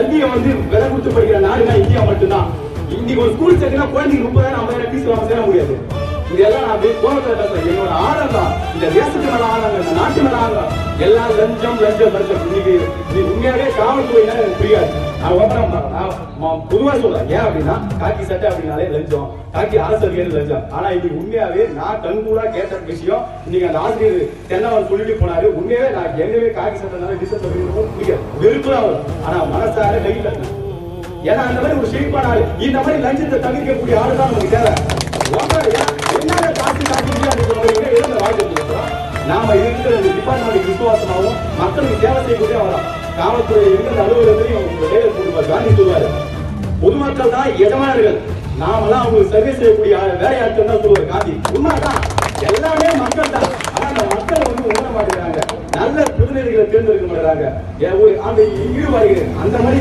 கல்வியை வந்து விலை கொடுத்து படிக்கிற நாடுனா இந்தியா மட்டும்தான். இன்னைக்கு ஒரு ஸ்கூல் சேர்க்கனா குழந்தைக்கு முப்பதாயிரம் ஐம்பதாயிரம் ஃபீஸ் வாங்க சேர முடியாது. இதெல்லாம் நான் அப்படியே கோபத்துல பேசுறேன். என்னோட ஆனந்தம் இந்த தேசத்து மேல ஆனந்தம் இந்த நாட்டு மேல ஆழம் எல்லாம் லஞ்சம் லஞ்சம் லஞ்சம். இன்னைக்கு இது உண்மையாவே காவல்துறை எனக்கு புரியாது. நான் ஓப்பனா நான் பொதுவா சொல்றேன். ஏன் அப்படின்னா காக்கி சட்டை அப்படின்னாலே லஞ்சம். காக்கி ஆசிரியர் லஞ்சம். ஆனா இன்னைக்கு உண்மையாவே நான் கண்கூடா கேட்ட விஷயம் இன்னைக்கு அந்த ஆசிரியர் தென்னவர் சொல்லிட்டு போனாரு. உண்மையாவே நான் எங்கவே காக்கி சட்டைனால டிஸ்டர்ப் பண்ணிருக்கோம் புரியாது வெறுப்பு தான் வரும் ஆனா மனசார கை தட்டணும் ஏன்னா அந்த மாதிரி ஒரு செழிப்பான ஆள் இந்த மாதிரி லஞ்சத்தை தவிர்க்கக்கூடிய ஆள் தான் நமக்கு தேவை. உங்களை என்னென்ன காசு காட்டி எழுத வாழ்க்கை இருக்கிறோம் நாம இருக்கிற இந்த டிபார்ட்மெண்ட் விசுவாசமாகவும் மக்களுக்கு தேவை செய்யக்கூடிய வரோம் காவல்துறை இருக்கிற அலுவலகத்தையும் அவங்க வேலை கொடுப்பார் காந்தி சொல்லுவாரு பொதுமக்கள் தான் எஜமானர்கள். நாமெல்லாம் அவங்களுக்கு சர்வீஸ் செய்யக்கூடிய ஆளு- வேலையாட்கள் தான் சொல்லுவார் காந்தி. உண்மைதான். எல்லாமே மக்கள் தான். ஆனா அந்த மக்கள் வந்து உணர மாட்டேங்கிறாங்க. நல்ல பிரதிநிதிகளை தேர்ந்தெடுக்க மாட்டாங்க. ஏன் ஒரு- அந்த ஈடுபாடுகள் அந்த மாதிரி